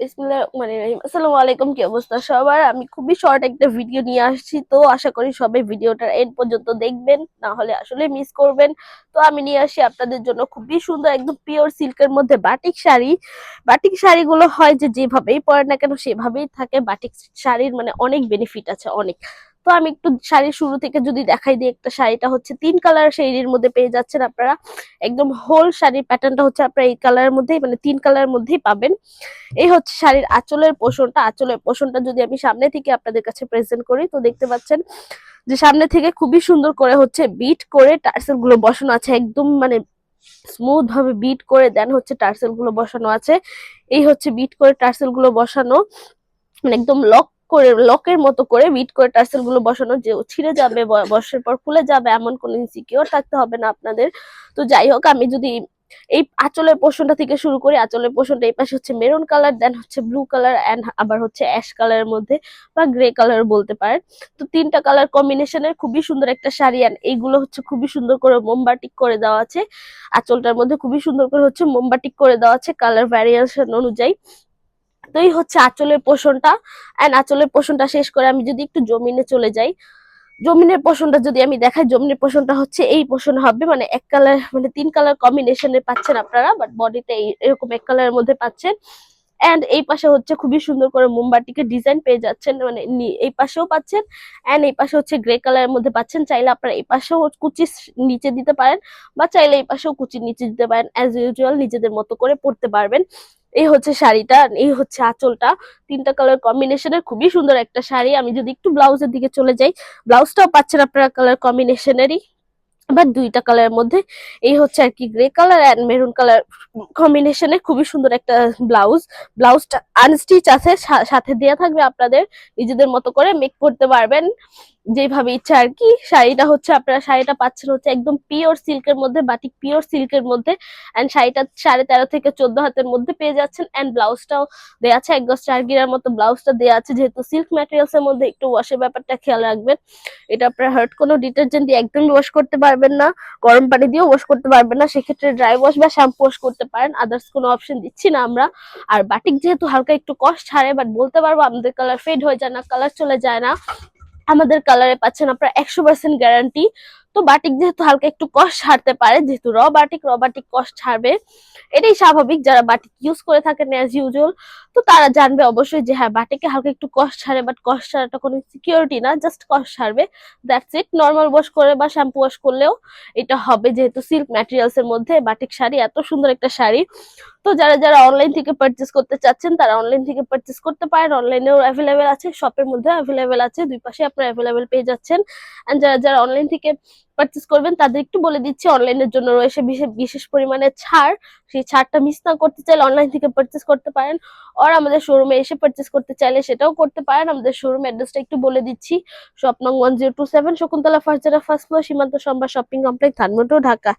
আসসালামু আলাইকুম কি অবস্থা সবার? আমি খুবই শর্ট একটা ভিডিও নিয়ে আসছি, তো আশা করি সবাই ভিডিওটার এন্ড পর্যন্ত দেখবেন, না হলে আসলে মিস করবেন। তো আমি নিয়ে আসি আপনাদের জন্য খুবই সুন্দর একদম পিওর সিল্কের মধ্যে বাটিক শাড়ি। বাটিক শাড়িগুলো হয় যে যেভাবেই পরে না কেন, সেভাবেই থাকে। বাটিক শাড়ির মানে অনেক বেনিফিট আছে, অনেক। তো আমি একটু শাড়ির শুরু থেকে যদি দেখাই দিই, একটা শাড়িটা হচ্ছে তিন কালার শাড়ির মধ্যে পেয়ে যাচ্ছেন আপনারা। একদম হোল শাড়ির প্যাটার্নটা হচ্ছে আপনারা এই কালারের মধ্যেই মানে তিন কালারের মধ্যেই পাবেন। এই হচ্ছে শাড়ির আঁচলের পোষণটা। আঁচলের পোষণটা যদি আমি সামনে থেকে আপনাদের কাছে প্রেজেন্ট করি, তো দেখতে পাচ্ছেন যে সামনে থেকে খুবই সুন্দর করে হচ্ছে বিট করে টার্সেলগুলো বসানো আছে। একদম মানে স্মুথ ভাবে বিট করে দেন হচ্ছে টার্সেলগুলো বসানো আছে। এই হচ্ছে বিট করে টার্সেলগুলো বসানো। মানে একদম লক করে লকের মতো করে বিট করে টার্সেলগুলো বসানো, যে ছিঁড়ে যাবে বর্ষের পর খুলে যাবে, এমন কোনো ইনসিকিউর থাকতে হবে না আপনাদের। তো যাই হোক, আমি যদি এই আঁচলের পোষণটা থেকে শুরু করি, আঁচলের পোষণটা এই পাশে হচ্ছে মেরুন কালার দেন হচ্ছে ব্লু কালার অ্যান্ড আবার হচ্ছে অ্যাশ কালারের মধ্যে বা গ্রে কালার বলতে পারেন। তো তিনটা কালার কম্বিনেশনের খুবই সুন্দর একটা শাড়ি অ্যান্ড এইগুলো হচ্ছে খুবই সুন্দর করে মোমবাটিক করে দেওয়া আছে। আঁচলটার মধ্যে খুবই সুন্দর করে হচ্ছে মোমবাটিক করে দেওয়া আছে কালার ভ্যারিয়েশন অনুযায়ী। তো এই হচ্ছে আঁচলের পোষণটা। অ্যান্ড আঁচলের পোষণটা শেষ করে আমি যদি একটু জমিনে চলে যাই। জমিনের পোষণটা যদি আমি দেখাই, জমিনের পোষণটা হচ্ছে এই পোষণ হবে মানে এক কালার মানে তিন কালার কম্বিনেশনে পাচ্ছেন আপনারা বাট বডিতে এরকম এক কালারের মধ্যে পাচ্ছেন। এন্ড এই পাশে হচ্ছে খুবই সুন্দর করে মোমবাটিকে ডিজাইন পেয়ে যাচ্ছেন মানে এই পাশেও পাচ্ছেন। এন্ড এই পাশে হচ্ছে গ্রে কালারের মধ্যে পাচ্ছেন। চাইলে আপনারা এই পাশেও কুচি নিচে দিতে পারেন, বা চাইলে এই পাশেও কুচি নিচে দিতে পারেন। অ্যাজ ইউজুয়াল নিজেদের মতো করে পড়তে পারবেন। এই হচ্ছে শাড়িটা, এই হচ্ছে আঁচলটা। তিনটা কালার কম্বিনেশনের খুবই সুন্দর একটা শাড়ি। আমি যদি একটু ব্লাউজের দিকে চলে যাই ব্লাউজটাও পাচ্ছেন আপনারা কালার কম্বিনেশনেরই বা দুইটা কালারের মধ্যে, এই হচ্ছে আর কি grey colour and maroon colour কম্বিনেশনে খুবই সুন্দর একটা ব্লাউজ ব্লাউজটা আনস্টিচ আছে সাথে দেওয়া থাকবে আপনাদের। নিজেদের মতো করে মেক করতে পারবেন। যেভাবে ইচ্ছা আর কি, শাড়িটা হচ্ছে আপনারা শাড়িটা পাচ্ছেন হচ্ছে একদম পিওর সিল্কের মধ্যে বাটিক পিওর সিল্কের মধ্যে অ্যান্ড শাড়িটা সাড়ে তেরো থেকে চোদ্দ হাতের মধ্যে পেয়ে যাচ্ছেন অ্যান্ড ব্লাউজটাও দেওয়া আছে, এক গজ চার গিরার মতো ব্লাউজটা দেওয়া আছে যেহেতু সিল্ক ম্যাটেরিয়ালস এর মধ্যে, একটু ওয়াশের ব্যাপারটা খেয়াল রাখবেন। এটা আপনারা হার্ট কোনো ডিটারজেন্ট দিয়ে একদমই ওয়াশ করতে পারবেন না, গরম পানি দিয়েও ওয়াশ করতে পারবেন না, সেক্ষেত্রে ড্রাই ওয়াশ বা শ্যাম্পু ওয়াশ করতে পারেন আদার্স কোনো অপশন দিচ্ছি না আমরা। আর বাটিক যেহেতু হালকা একটু কষ্ট ছাড়ে বাট বলতে পারব আমাদের কালার ফেড হয়ে যায় না কালার চলে যায় না। আমাদের কালারে পাচ্ছেন আপনারা একশো পার্সেন্ট গ্যারান্টি তো বাটিক যেহেতু হালকা একটু কষ্ট ছাড়তে পারে, যেহেতু র বাটিক র বাটিক কষ্ট ছাড়বে। এটাই স্বাভাবিক, যারা বাটিক ইউজ করে থাকেন অ্যাজ ইউজুয়াল তো তারা জানবে অবশ্যই যে হ্যাঁ বাটিকে হালকা একটু কষ্ট ছাড়ে বাট কষ্ট ছাড়াটা কোনো সিকিউরিটি না জাস্ট কষ্ট ছাড়বে। দ্যাটস ইট নর্মাল ওয়াশ করে বা শ্যাম্পু ওয়াশ করলেও এটা হবে, যেহেতু সিল্ক ম্যাটেরিয়ালস এর মধ্যে বাটিক শাড়ি, এত সুন্দর একটা শাড়ি। তো যারা যারা অনলাইন থেকে পারচেস করতে চাচ্ছেন, তারা অনলাইন থেকে পারচেস করতে পারেন। অনলাইনেও অ্যাভেলেবেল আছে শপের মধ্যে অ্যাভেলেবেল আছে, দুই পাশে আপনারা অ্যাভেলেবেল পেয়ে যাচ্ছেন। এন্ড যারা যারা অনলাইন থেকে পারচেস করবেন, তাদের একটু বলে দিচ্ছি অনলাইনের জন্য রয়েছে বিশেষ পরিমাণে ছাড়। সেই ছাড়টা মিস না করতে চাইলে অনলাইন থেকে পারচেস করতে পারেন আর আমাদের শোরুমে এসে পারচেস করতে চাইলে সেটাও করতে পারেন। আমাদের শোরুম অ্যাড্রেসটা একটু বলে দিচ্ছি শপ নং one zero two seven Shakuntala first জেলা first floor Simanta Sambhar shopping complex Dhanmondi, Dhaka.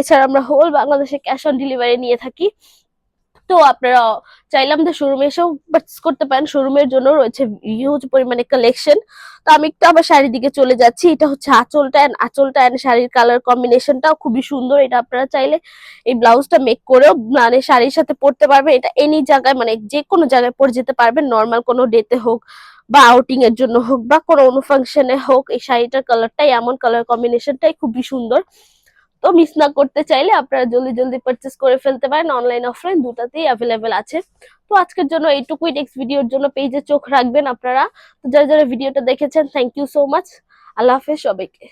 এছাড়া আমরা হোল বাংলাদেশে ক্যাশ অন ডেলিভারি নিয়ে থাকি। তো আপনারা চাইলে আমাদের শোরুমে এসেও পারচেস করতে পারেন। শোরুমের জন্য রয়েছে হিউজ পরিমাণে কালেকশন তো আমি একটু আবার শাড়ির দিকে চলে যাচ্ছি। এটা হচ্ছে আঁচলটা অ্যান্ড আঁচলটা অ্যান্ড শাড়ির কালার কম্বিনেশনটাও খুবই সুন্দর। এটা আপনারা চাইলে এই ব্লাউজটা মেক করেও মানে শাড়ির সাথে পরতে পারবেন। এটা এনি জায়গায় মানে যে কোনো জায়গায় পরে যেতে পারবেন। নর্মাল কোনো ডেতে হোক বা আউটিং এর জন্য হোক বা কোনো অনুষ্ঠানে হোক, এই শাড়িটার কালারটাই এমন কালার কম্বিনেশনটাই খুবই সুন্দর। তো মিস না করতে চাইলে আপনারা জলদি জলদি পারচেস করে ফেলতে পারেন। অনলাইন অফলাইন দুটাতেই অ্যাভেলেবেল আছে। তো আজকের জন্য এইটুকুই। নেক্সট ভিডিওর জন্য পেজে চোখ রাখবেন আপনারা। তো যারা যারা ভিডিওটা দেখেছেন থ্যাংক ইউ সো মাচ আল্লাহ হাফেজ সবাইকে।